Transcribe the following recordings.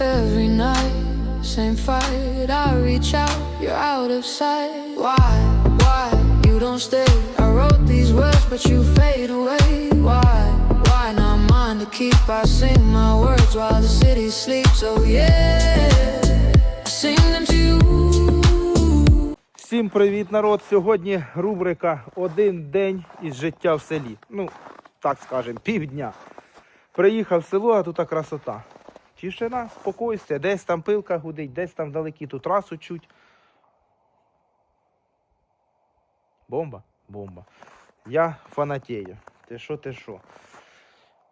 Every night, same fight. I reach out, you're out of sight. Why, why you don't stay? I wrote these words, but you fade away. Why, why not mine to keep? I sing my words while the city sleeps. Oh yeah, I sing them to you. Всім привіт, народ! Сьогодні рубрика Один день із життя в селі. Ну, так скажемо, півдня. Приїхав в село, а тут красота. Тишина, спокойствие, десь там пилка гудить, десь там вдалекі ту трасу чуть. Бомба? Бомба. Я фанатею. Ти що, ти що?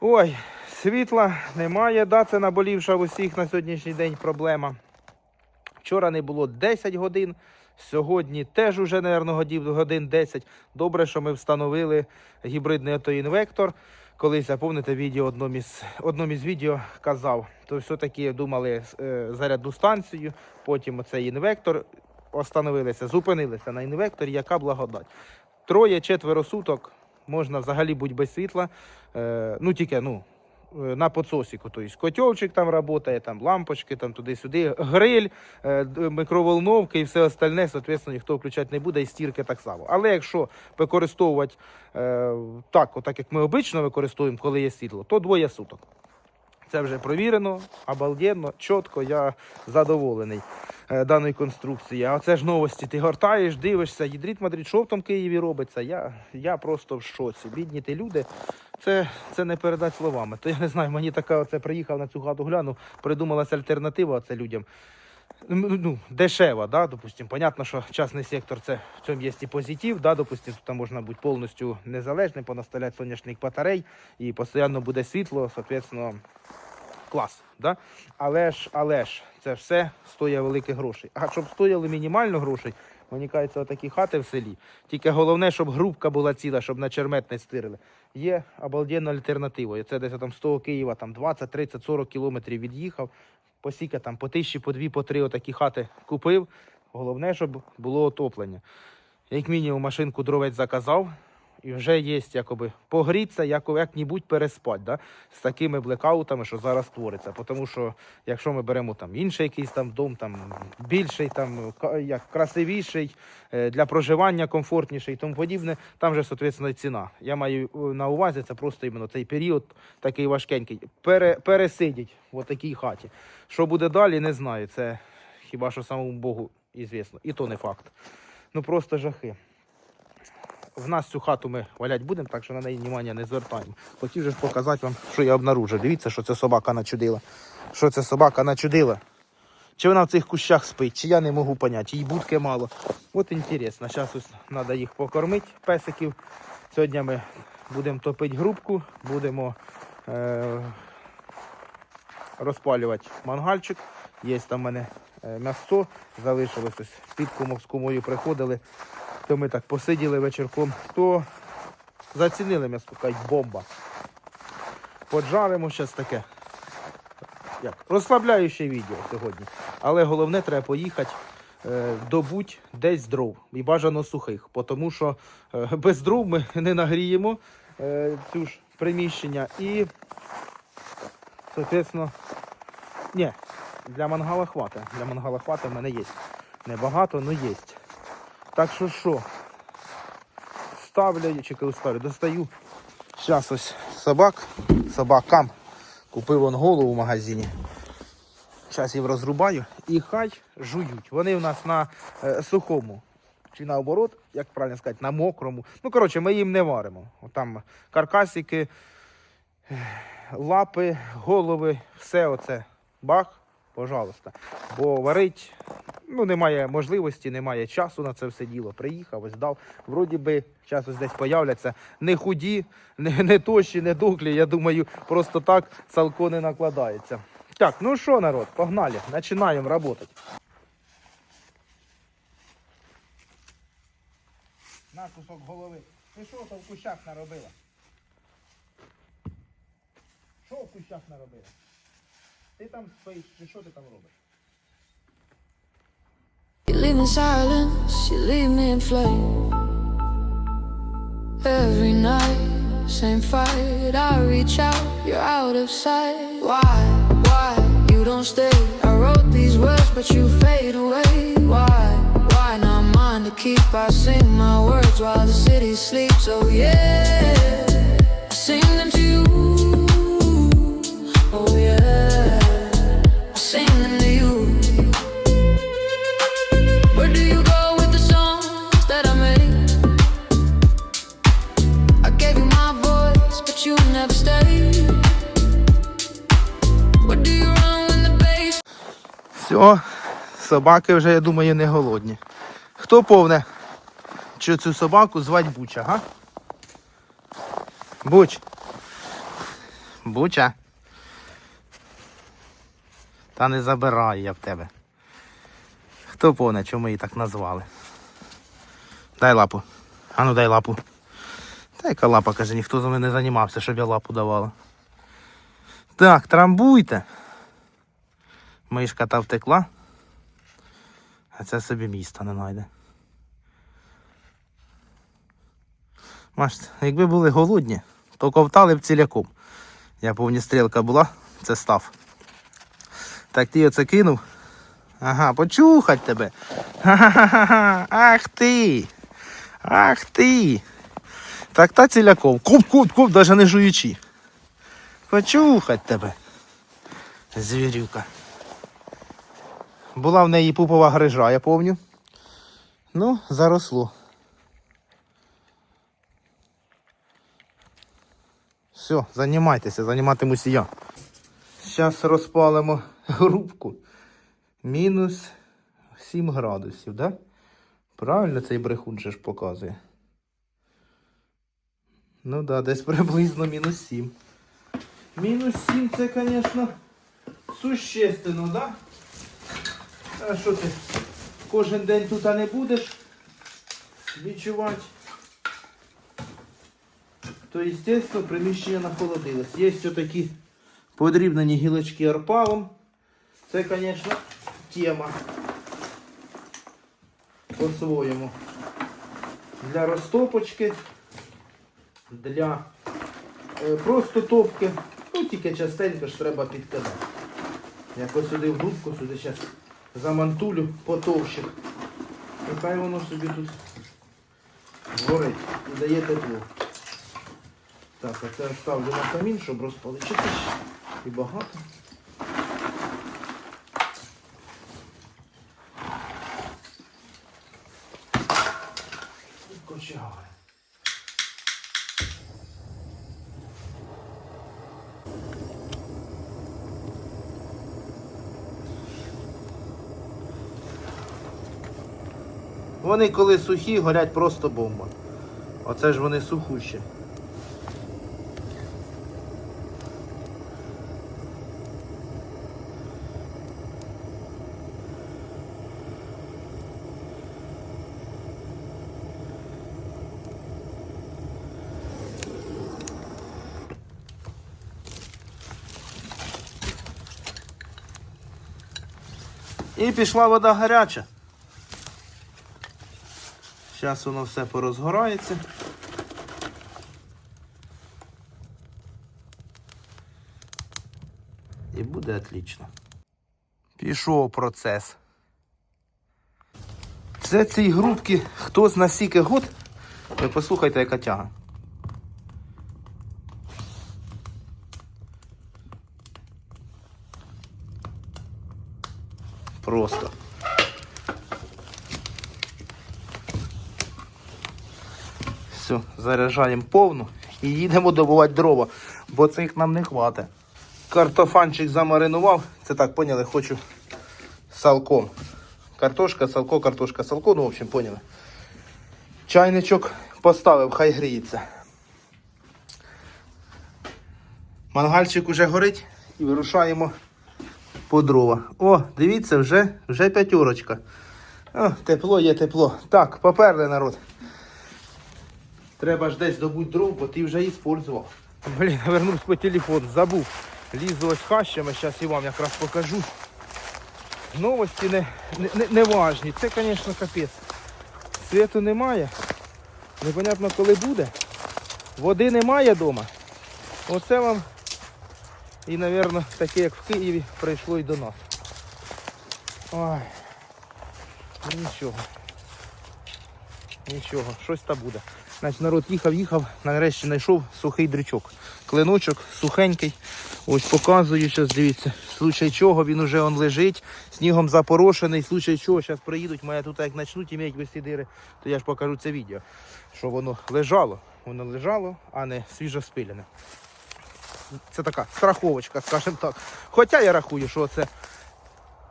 Ой, світла немає, да, це наболівша в усіх на сьогоднішній день проблема. Вчора не було 10 годин, сьогодні теж уже, мабуть, годин 10. Добре, що ми встановили гібридний автоінвектор. Колись, заповнити відео одному із, одному із відео казав, то все-таки думали е, зарядну станцію, потім оцей інвектор, остановилися, зупинилися на інвекторі, яка благодать. Троє-четверо суток можна взагалі бути без світла. Е, ну, тільки, ну, е, на подсосіку. Тобто котелчик там працює, там лампочки, там туди-сюди, гриль, е, микроволновки і все остальне, соответственно, ніхто включати не буде, і стірки так само. Але якщо використовувати е, так, отак як ми обично використовуємо, коли є світло, то двоє суток. Це вже провірено, обалденно, чітко, я задоволений е, даною конструкцією. А це ж новості. Ти гортаєш, дивишся, їдріт мадріт, що в тому Києві робиться. Я, я просто в шоці. Бідні ти люди. Це, це не передати словами. То я не знаю, мені така оце приїхав на цю хату глянув, придумалася альтернатива це людям. Ну, дешева, да, допустим. Понятно, що частний сектор це в цьому є і позитив, да, допустим, там можна бути повністю незалежним, понаставляти сонячних батарей і постійно буде світло, соответственно, клас. Да? Але ж, але ж, це все стоїть великих грошей. А щоб стояли мінімально грошей, мені кажеться, отакі хати в селі. Тільки головне, щоб грубка була ціла, щоб на чермет не стирили. Є обалденна альтернатива. Це десь там з того Києва там 20, 30, 40 кілометрів від'їхав. Посіка там по тисячі, по дві, по три отакі хати купив. Головне, щоб було отоплення. Як мінімум машинку дровець заказав, і вже є якоби погрітися, як, як-небудь переспати, да? з такими блекаутами, що зараз твориться. Тому що якщо ми беремо там інший якийсь там дом, там більший, там як красивіший, е, для проживання комфортніший і тому подібне, там вже, соответственно, ціна. Я маю е, на увазі, це просто іменно цей період такий важкенький. Пере, пересидіть в такій хаті. Що буде далі, не знаю. Це хіба що самому Богу ізвісно. І то не факт. Ну просто жахи. В нас цю хату ми валять будемо, так що на неї внимання не звертаємо. Хотів же показати вам, що я обнаружив. Дивіться, що це собака начудила. Що це собака начудила? Чи вона в цих кущах спить, чи я не можу поняти, їй будки мало. От інтересно. Зараз ось треба їх покормити, песиків. Сьогодні ми будемо топити грубку, будемо е- розпалювати мангальчик. Є там в мене е, м'ясо, залишилось ось під кумовську мою приходили. То ми так посиділи вечірком, то зацінили м'ясо, кажуть, бомба. Поджаримо щось таке. Як? Розслабляюче відео сьогодні. Але головне треба поїхати. е, Добуть десь дров і бажано сухих, тому що е, без дров ми не нагріємо е, цю ж приміщення і, соответственно, ні, для мангала хвата. Для мангала хвата в мене є. Небагато, але є. Так що що? Ставлю, коли ставлю, достаю. Зараз ось собак, собакам. Купив он голову в магазині. Зараз їх розрубаю і хай жують. Вони в нас на е, сухому. Чи наоборот, як правильно сказати, на мокрому. Ну, коротше, ми їм не варимо. Там каркасики, лапи, голови, все оце. Бах, пожалуйста. Бо варить ну, немає можливості, немає часу на це все діло. Приїхав, ось дав. Вроді би, час ось десь появляться. Не худі, не, не тощі, не дуклі. Я думаю, просто так салко не накладається. Так, ну що, народ, погнали, починаємо працювати. На кусок голови. Ти що там в кущах наробила? Що в кущах наробила? Ти там спиш, чи що ти там робиш? Leave in silence, you leave me in flame. Every night, same fight. I reach out, you're out of sight. Why, why you don't stay. I wrote these words, but you fade away. Why? Why not mine to keep? I sing my words while the city sleeps. Oh yeah, I sing them to you. Все, собаки вже, я думаю, не голодні. Хто повне? Що цю собаку звать Буча, га? Буч. Буча. Та не забираю я в тебе. Хто повне, чому її так назвали? Дай лапу. Ану дай лапу. Та яка лапа, каже, ніхто за мене не займався, щоб я лапу давала. Так, трамбуйте. Мишка та втекла. А це собі міста не знайде. Маш, якби були голодні, то ковтали б ціляком. Я повні стрілка була, це став. Так ти оце кинув. Ага, почухать тебе. Ха-ха-ха. Ах ти. Ах ти. Так та ціляком. Куп, куп, куп, навіть не жуючи. Почухать тебе. Звірюка. Була в неї пупова грижа, я пам'ятаю. Ну, заросло. Все, займайтеся, займатимусь я. Зараз розпалимо грубку. Мінус 7 градусів, да? Правильно цей брехун же ж показує. Ну да, десь приблизно мінус 7. Мінус 7 це, звісно, существенно, да? А що ти кожен день тут не будеш відчувати? То, звісно, приміщення нахолодилось. Є такі подрібнені гілочки арпалом. Це, звісно, тема. По-своєму. Для розтопочки, для е, просто топки. Ну, тільки частенько ж треба підкидати. Я ось сюди в грубку, сюди зараз замантулю потовще. І хай воно собі тут горить і дає тепло. Так, а це ставлю на камін, щоб розпалити і багато. І Вони коли сухі, горять просто бомба. Оце ж вони сухущі. І пішла вода гаряча. Зараз воно все порозгорається. І буде отлично. Пішов процес. Це цій грубки хто з насіки год. Ви послухайте, яка тяга. Просто. Все, заряджаємо повну і їдемо добувати дрова, бо цих нам не хватить. Картофанчик замаринував. Це так, поняли, хочу салком. Картошка, салко, картошка, салко, ну, в общем, поняли. Чайничок поставив, хай гріється. Мангальчик уже горить і вирушаємо по дрова. О, дивіться, вже, вже п'ятерочка. О, тепло є тепло. Так, поперли народ. Треба ж десь добути дров, бо ти вже її спользував. Блін, вернувся по телефону, забув. Лізу ось хащами, зараз і вам якраз покажу. Новості не, не, не, важні. Це, звісно, капець. Світу немає. Непонятно коли буде. Води немає вдома. Оце вам І, мабуть, таке, як в Києві, прийшло і до нас. Ой. Ну, Нічого. Нічого, щось та буде. Значить, народ їхав, їхав, нарешті знайшов сухий дрючок. Клиночок сухенький. Ось показую, зараз дивіться. Случай чого він уже он лежить, снігом запорошений, случай чого зараз приїдуть, мене тут як почнуть ім'ять висідири, то я ж покажу це відео. Що воно лежало, воно лежало, а не свіжо спилене. Це така страховочка, скажімо так. Хоча я рахую, що це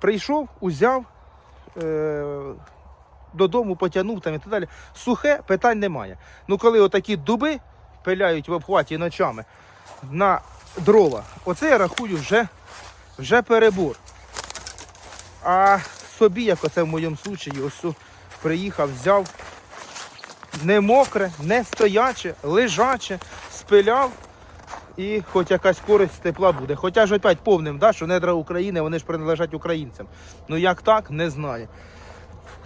прийшов, узяв, е- додому потягнув там і так далі. Сухе питань немає. Ну коли отакі дуби пиляють в обхваті ночами на дрова, оце я рахую вже, вже перебор. А собі, як оце в моєму случаї, ось приїхав, взяв не мокре, не стояче, лежаче, спиляв. І хоч якась користь тепла буде. Хоча ж опять повним, да, що недра України, вони ж приналежать українцям. Ну як так, не знаю.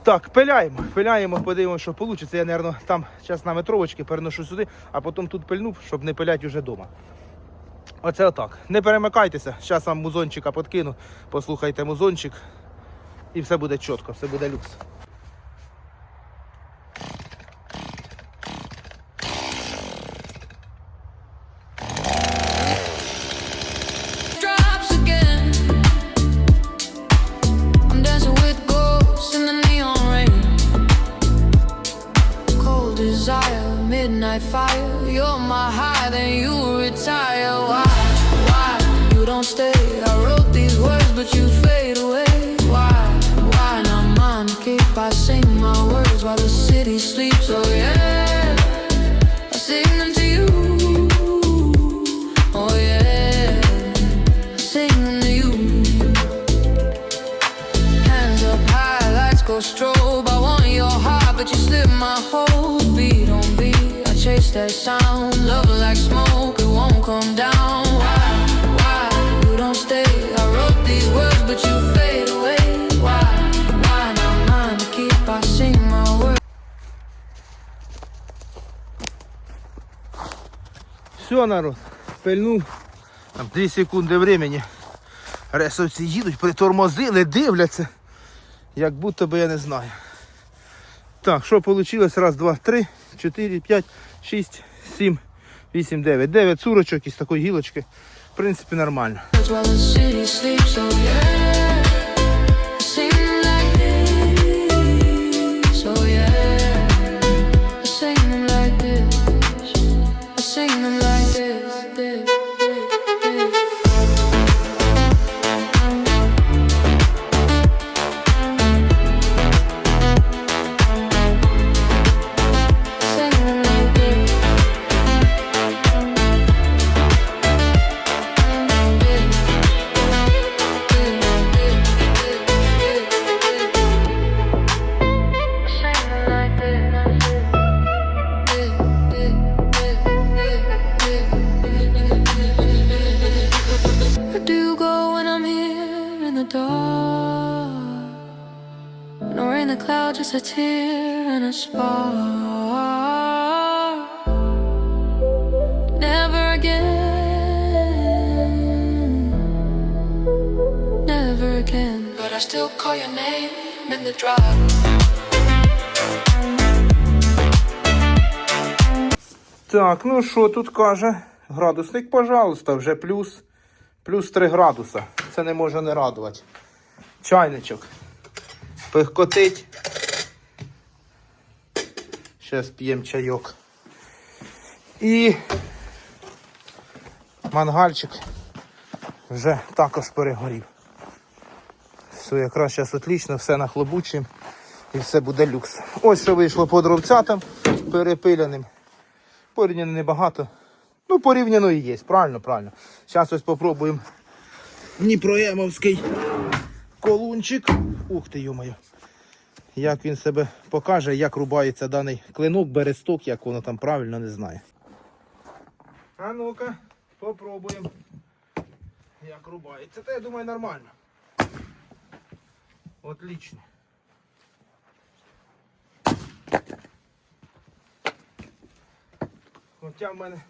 Так, пиляємо, пиляємо, подивимося, що вийде. Я, мабуть, там зараз на метровочки переношу сюди, а потім тут пильнув, щоб не пилять уже вдома. Оце отак. Не перемикайтеся. Зараз вам музончика подкину, послухайте музончик. І все буде чітко, все буде люкс. I want your heart, but you slip my whole beat on beat. I chase that sound, love like smoke, it won't come down. Why, why you don't stay? I wrote these words, but you fade away. Why, why not mine to keep? I sing my words. Все, народ, пильнув. Там 2 секунди времени. Ресовці їдуть, притормозили, дивляться. Як будто би я не знаю. Так, що вийшло? Раз, два, три, чотири, п'ять, шість, сім, вісім, дев'ять. Дев'ять сурочок із такої гілочки. В принципі, нормально. Here in the dark? Nor in the cloud, just a tear and a spark. Never again, never again. But I still call your name in the drop. Так, ну що тут каже? Градусник, пожалуйста, вже плюс, плюс 3 градуса. Це не може не радувати. Чайничок. Пихкотить. Зараз п'ємо чайок. І мангальчик вже також перегорів. Все якраз зараз отлично, все нахлобучимо і все буде люкс. Ось що вийшло по дровцятам перепиляним. Порівняно небагато. Ну, порівняно і є, правильно, правильно. Зараз ось попробуємо Дніпроємовський колунчик. Ух ти, йомаю. Як він себе покаже, як рубається даний клинок, бересток, як воно там правильно, не знаю. А ну-ка, попробуємо. Як рубається. Та я думаю, нормально. Отлично. Хоча в мене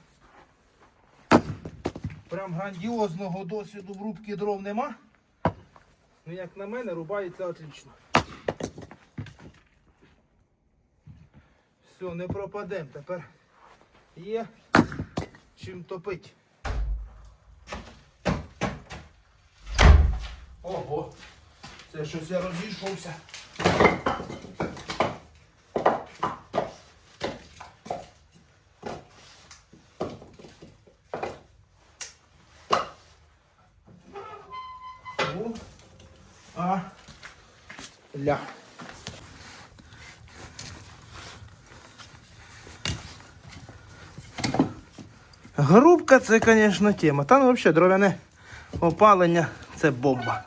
Прям грандіозного досвіду в рубки дров нема. Ну, як на мене, рубається отлично. Все, не пропадемо. Тепер є чим топить. Ого, це щось я розійшовся. О, а, ля. Грубка це, звісно, тема. Та ну взагалі дров'яне опалення це бомба.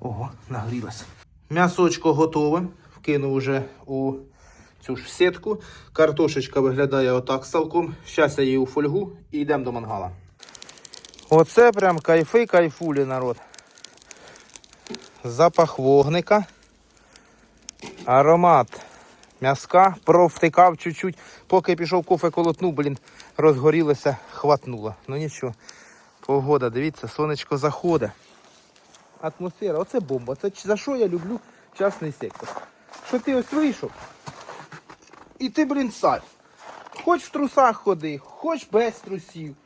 Ого, нагрілося. М'ясочко готове. Вкинув уже у цю ж сітку. Картошечка виглядає отак салком. Зараз я її у фольгу і йдемо до мангала. Оце прям кайфи, кайфулі, народ. Запах вогника. Аромат м'яска. Провтикав чуть-чуть. Поки пішов кофе колотнув, блін, розгорілося, хватнуло. Ну нічого. Погода, дивіться, сонечко заходить. Атмосфера, оце бомба. Це за що я люблю частний сектор. Що ти ось вийшов. І ти, блін, садь. Хоч в трусах ходи, хоч без трусів.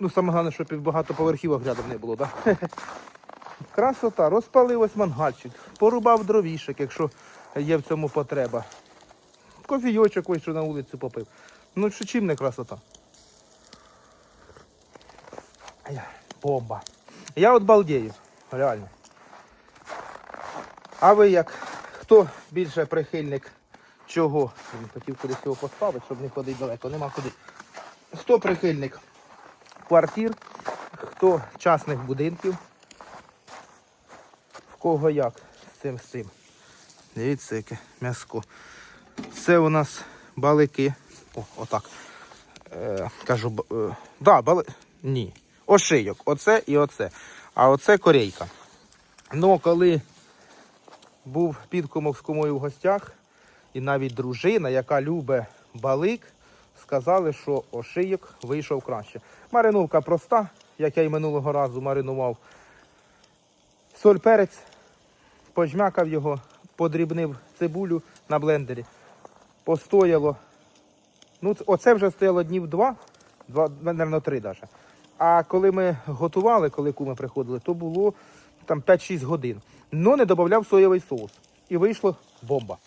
Ну, саме головне, щоб і багатоповерхівок рядом не було, так? Да? Красота, розпалив ось мангальчик, порубав дровішек, якщо є в цьому потреба. Кофійочок ось що на вулицю попив. Ну що чим не красота? Бомба. Я от балдею, реально. А ви як? Хто більше прихильник чого? Він хотів кудись його поставити, щоб не ходити далеко, нема куди. Хто прихильник квартир, хто частних будинків, в кого як з цим з цим. Дивіться, яке м'яско. Це у нас балики. О, отак. Е, кажу, е, да, бали... Ні. Ошийок. Оце і оце. А оце корейка. Ну, коли був підкумок з кумою в гостях, і навіть дружина, яка любить балик, сказали, що ошийок вийшов краще. Мариновка проста, як я й минулого разу маринував. Соль перець, пожмякав його, подрібнив цибулю на блендері. Постояло. Ну, оце вже стояло днів два, два, мабуть, три навіть. А коли ми готували, коли куми приходили, то було там 5-6 годин. Ну не додавав соєвий соус. І вийшло бомба.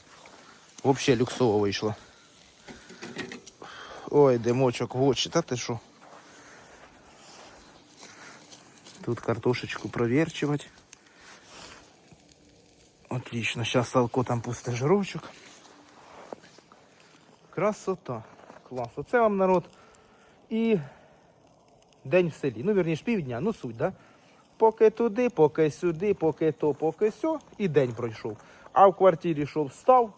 Взагалі люксово вийшло. Ой, димочок в очі, та ти що? Тут картошечку проверчивать. Отлично, сейчас салко там пусте жирочок. Красота. Клас. Оце вам народ. І день в селі. Ну, вірніше, півдня, ну суть, да? Поки туди, поки сюди, поки то, поки сьо, і день пройшов. А в квартирі йшов, встав,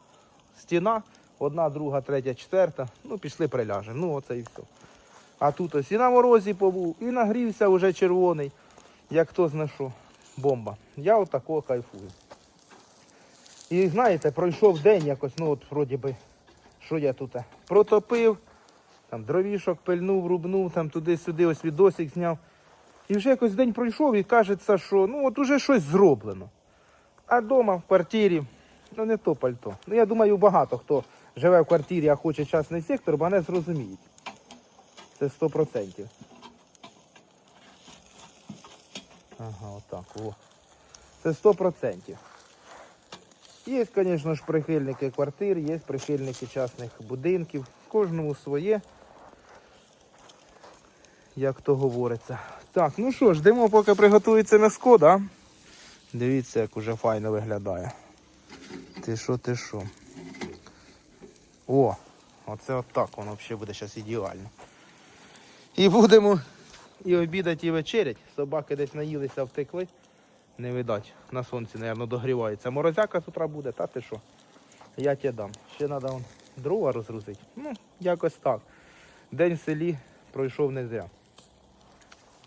стіна, одна, друга, третя, четверта. Ну, пішли приляжемо. Ну, оце і все. А тут ось і на морозі побув, і нагрівся вже червоний, як хто зна що. Бомба. Я отакого кайфую. І знаєте, пройшов день якось, ну от вроді би, що я тут е, протопив, там дровішок пильнув, рубнув, там туди-сюди ось відосик зняв. І вже якось день пройшов і кажеться, що ну от уже щось зроблено. А вдома в квартирі, ну не то пальто. Ну я думаю, багато хто живе в квартирі, а хоче частний сектор, мене зрозуміють. Це 100%. Ага, отак. О. Це 100%. Є, звісно ж, прихильники квартир, є прихильники частних будинків. Кожному своє, як то говориться. Так, ну що ж, йдемо, поки приготується м'яско, да? Дивіться, як уже файно виглядає. Ти що, ти що? О, оце отак воно взагалі буде зараз ідеально. І будемо і обідати, і вечерять. Собаки десь наїлися, втекли. Не видать. На сонці, мабуть, догрівається. Морозяка з утра буде, та ти що? Я тебе дам. Ще треба дрова розгрузити. Ну, якось так. День в селі пройшов не зря.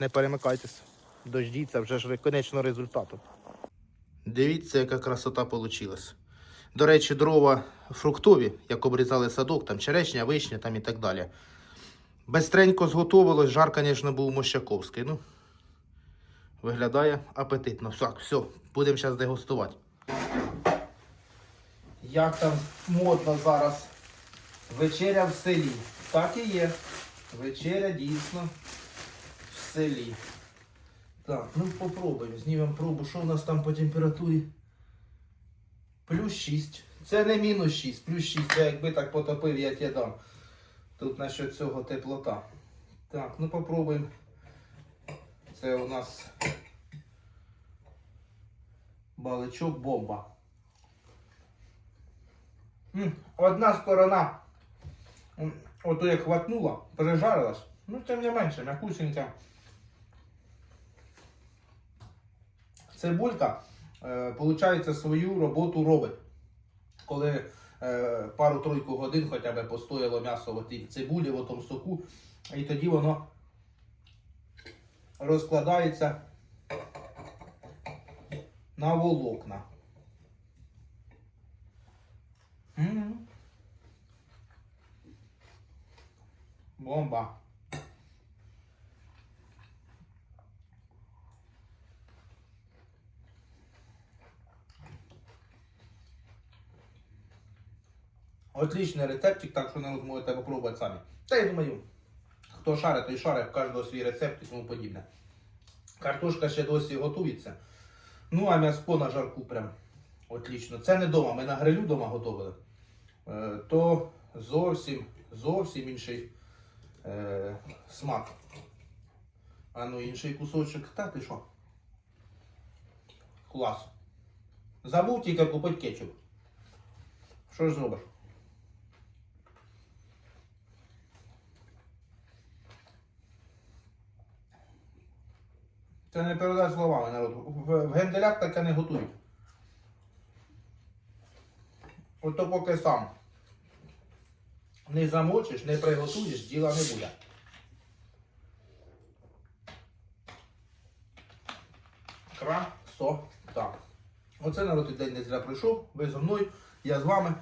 Не перемикайтесь. Дождіться вже ж конечного результату. Дивіться, яка красота вийшла. До речі, дрова фруктові, як обрізали садок, там черешня, вишня там і так далі. Бестренько зготовилось, жар, звісно, був Мощаковський. Ну, виглядає апетитно. Так, все, будемо зараз дегустувати. Як там модно зараз? Вечеря в селі. Так і є. Вечеря дійсно в селі. Так, ну попробуємо. Знімемо пробу, що у нас там по температурі. Плюс 6. Це не мінус 6, плюс 6. Я якби так потопив, я тебе дам. Тут насчет цього теплота. Так, ну попробуємо. Це у нас баличок бомба. Одна сторона. Ото як хватнула, пережарилась. Ну, тим не менше, м'якусенька. Цибулька, е, свою роботу робить. Коли е, пару-тройку годин хоча б постояло м'ясо в цибулі, в тому соку, і тоді воно розкладається на волокна. Бомба. Отличний рецептик, так що не можете попробувати самі. Та я думаю, хто шарить, той шарить, в кожного свій рецепт і тому подібне. Картошка ще досі готується. Ну, а м'яско на жарку прям отлично. Це не вдома, ми на грилю вдома готували. Е, то зовсім, зовсім інший е, смак. А ну інший кусочок. Та ти що? Клас. Забув тільки купити кетчуп. Що ж зробиш? Це не передать словами народ. В, в генделях таке не готують. Ото поки сам не замочиш, не приготуєш, діла не буде. Красота. Оце народ і день не зря прийшов. Ви зо мною, я з вами.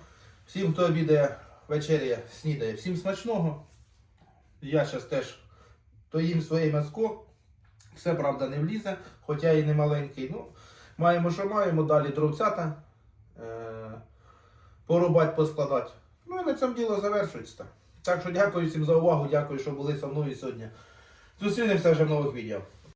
Всім, хто обідає, вечеряє, снідає, всім смачного. Я зараз теж доїм своє м'яско. Все, правда, не влізе, хоча і не маленький. Ну, маємо, що маємо, далі дровцята. Е- порубати, поскладати. Ну і на цьому діло завершується. Так що дякую всім за увагу, дякую, що були зі мною сьогодні. Зустрінемося вже в нових відео.